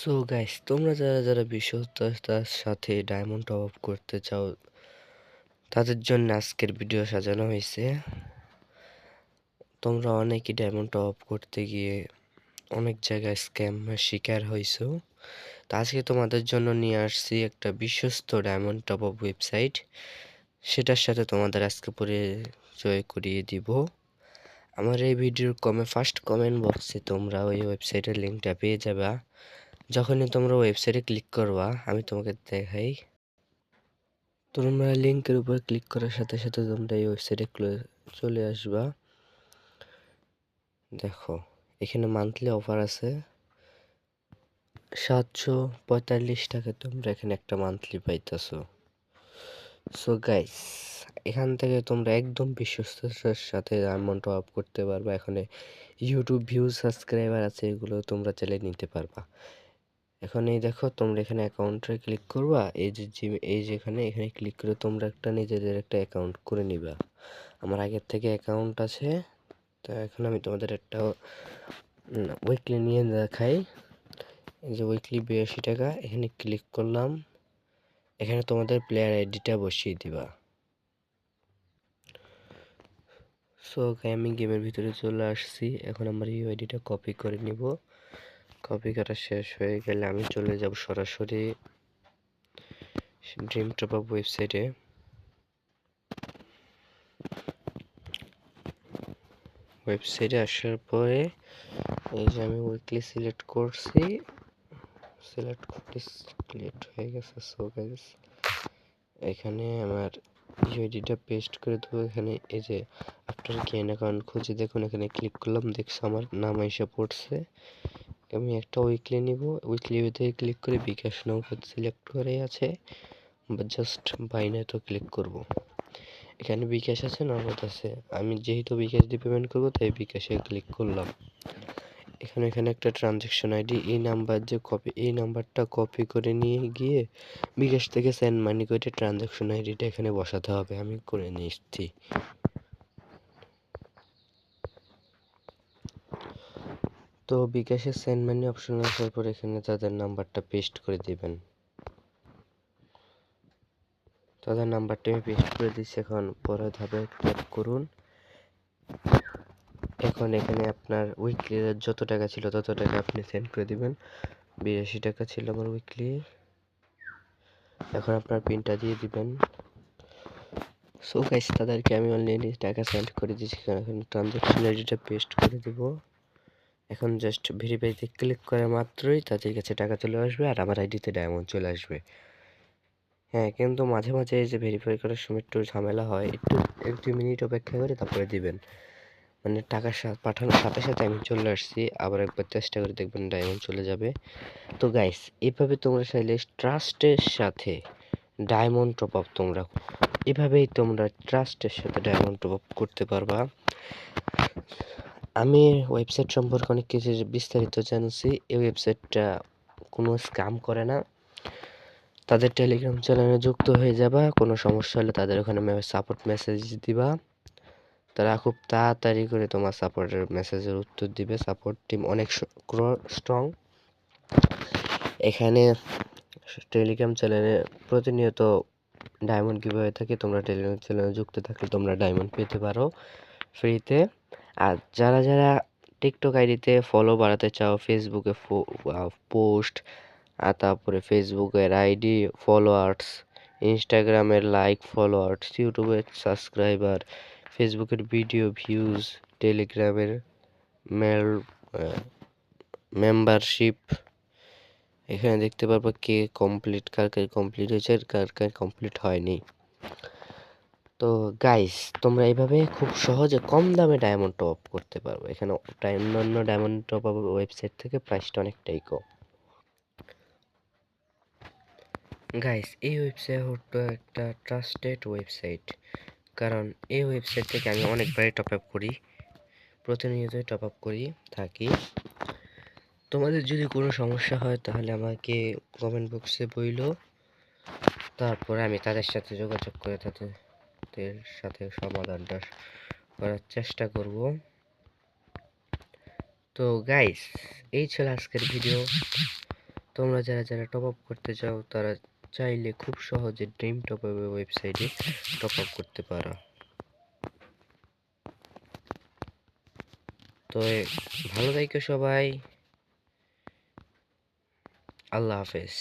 So guys তোমরা যারা যারা বিশ্বস্ততার সাথে ডায়মন্ড টপ আপ করতে চাও, তাদের জন্য আজকের ভিডিও সাজানো হয়েছে। তোমরা অনেকই ডায়মন্ড টপ আপ করতে গিয়ে অনেক জায়গায় স্ক্যাম শিকার হয়েছো। তো আজকে তোমাদের জন্য নিয়ে আসছি একটা বিশ্বস্ত ডায়মন্ড টপ আপ ওয়েবসাইট সেটার সাথে তোমাদের আজকে পরিচয় করিয়ে দিব। আমার এই ভিডিওর কমে ফার্স্ট কমেন্ট বক্সে তোমরা ওই ওয়েবসাইটের লিঙ্কটা পেয়ে যাবা। যখনই তোমরা ওয়েবসাইটে ক্লিক করবা, আমি তোমাকে দেখাই। তোমরা লিঙ্কের উপর ক্লিক করার সাথে সাথে তোমরা এই ওয়েবসাইটে চলে আসবা। দেখো, এখানে মান্থলি অফার আছে। সাতশো পঁয়তাল্লিশ টাকা তোমরা এখানে একটা মান্থলি পাইতেছো। সো গাইস এখান থেকে তোমরা একদম বিশ্বস্ততার সাথে অ্যামাউন্ট আপ করতে পারবা। এখানে ইউটিউব ভিউ সাবস্ক্রাইবার আছে, এগুলো তোমরা চাইলে নিতে পারবা। এখন এই দেখো, তোমরা এখানে অ্যাকাউন্টে ক্লিক করবা, এই যে জিম এই যে এখানে এখানে ক্লিক করে তোমরা একটা নিজেদের একটা অ্যাকাউন্ট করে নিবা। আমার আগের থেকে অ্যাকাউন্ট আছে, তো এখন আমি তোমাদের একটা উইকলি নিয়ে দেখাই। এই যে উইকলি বিরাশি টাকা, এখানে ক্লিক করলাম। এখানে তোমাদের প্লেয়ার আইডিটা বসিয়ে দিবা। সো আমি গেমের ভিতরে চলে আসছি। এখন আমার এই আইডিটা কপি করে নিব। কপি করা শেষ হয়ে গেলে আমি চলে যাব সরাসরি ড্রিম টপ আপ ওয়েবসাইটে ওয়েবসাইটে আসার পরে এই যে আমি উইকলি সিলেক্ট করছি। সিলেক্ট করতে সিলেক্ট হয়ে গেছে সো গাইস এখানে আমার ইউআইডিটা পেস্ট করে দেবো। এখানে এই যে আপনার গেন অ্যাকাউন্ট খুঁজে দেখুন, এখানে ক্লিক করলাম, দেখছি আমার নাম এসে পড়ছে। আমি একটা উইকলি নিব। উইকলি ভিতরে ক্লিক করে বিকাশ নৌকত সিলেক্ট করে আছে। বা জাস্ট বাইনাটো ক্লিক করব। এখানে বিকাশ আছে, নগদ আছে। আমি যেহেতু বিকাশ দিয়ে পেমেন্ট করব, তাই বিকাশে ক্লিক করলাম। এখানে এখানে একটা ট্রানজ্যাকশন আইডি এই নাম্বার যে কপি এই নাম্বারটা কপি করে নিয়ে গিয়ে বিকাশ থেকে সেন্ড মানি করে ট্রানজ্যাকশন আইডিটা এখানে বসাতে হবে। আমি করে নিচ্ছি। তো বিকাশের সেন্ড মানি অপশন আসার পর এখানে তাদের নাম্বারটা পেস্ট করে দিবেন। তাদের নাম্বারটা আমি পেস্ট করে দিচ্ছি, এখন পরের ধাপে ক্লিক করুন। এখন এখানে আপনার উইকলি যত টাকা ছিল তত টাকা আপনি সেন্ড করে দিবেন। বিরাশি টাকা ছিল আমার উইকলি এখন আপনার পিনটা দিয়ে দিবেন। সো গাইস তাদেরকে আমি অলরেডি টাকা সেন্ড করে দিয়েছি, এখন ট্রানজ্যাকশন আইডিটা পেস্ট করে দিব। এখন জাস্ট ভেরিফাইতে ক্লিক করা মাত্রই তাদের কাছে টাকা চলে আসবে আর আমার আইডিতে ডায়মন্ড চলে আসবে। হ্যাঁ কিন্তু মাঝে মাঝে এই যে ভেরিফাই করার সময় একটু ঝামেলা হয়, একটু এক দুই মিনিট অপেক্ষা করে তারপরে দিবেন। মানে টাকা পাঠানোর সাথে সাথে আমি চলে আসছি, আবার একবার চেষ্টা করে দেখবেন ডায়মন্ড চলে যাবে। তো গাইস এভাবে তোমরা চাইলে ট্রাস্টের সাথে ডায়মন্ড টপ আপ তোমরা, এভাবেই তোমরা ট্রাস্টের সাথে ডায়মন্ড টপ আপ করতে পারবা। আমি ওয়েবসাইট সম্পর্কে অনেক কিছু বিস্তারিত জানছি। এই ওয়েবসাইটটা কোনো স্ক্যাম করে না। তাদের টেলিগ্রাম চ্যানেলে যুক্ত হয়ে যাবা। কোনো সমস্যা হলে তাদের ওখানে সাপোর্ট মেসেজ দিবা। তারা খুব তাড়াতাড়ি করে তোমার সাপোর্টের মেসেজের উত্তর দিবে। সাপোর্ট টিম অনেক স্ট্রং এখানে টেলিগ্রাম চ্যানেলে প্রতিনিয়ত ডায়মন্ড কীভাবে থাকে। তোমরা টেলিগ্রাম চ্যানেলে যুক্ত থাকলে তোমরা ডায়মন্ড পেতে পারো ফ্রিতে আর যারা যারা টিকটক আইডিতে ফলো বাড়াতে চাও ফেসবুকে পোস্ট আর তারপরে ফেসবুকের আইডি ফলোয়ার্স ইনস্টাগ্রামের লাইক ফলোয়ার্স ইউটিউবের সাবস্ক্রাইবার ফেসবুকের ভিডিও ভিউজ টেলিগ্রামের মেল মেম্বারশিপ এখানে দেখতে পারব কে কমপ্লিট কার কার কমপ্লিট হয়েছে আর কার কার কমপ্লিট হয়নি। তো গাইস তোমরা এইভাবে খুব সহজে কম দামে ডায়মন্ড টপ আপ করতে পারব এখানে অন্যান্য ডায়মন্ড টপ আপ ওয়েবসাইট থেকে প্রাইসটা অনেকটাই কম। গাইস এই ওয়েবসাইট হলো একটা ট্রাস্টেড ওয়েবসাইট কারণ এই ওয়েবসাইট থেকে আমি অনেকবারই টপ আপ করি, প্রতিনিয়তই টপ আপ করি, থাকি। তোমাদের যদি কোনো সমস্যা হয় তাহলে আমাকে কমেন্ট বক্সে বইল। তারপরে আমি তাদের সাথে যোগাযোগ করে তাদের সাথে সমাধানটা করার চেষ্টা করব। তো গাইস এই ছিল আজকের ভিডিও তোমরা যারা যারা টপ আপ করতে চাও, তারা চাইলে খুব সহজে ড্রিম টপ আপ ওয়েবসাইটে টপ আপ করতে পারো। তো ভালো থাইকো সবাই। আল্লাহ হাফেজ।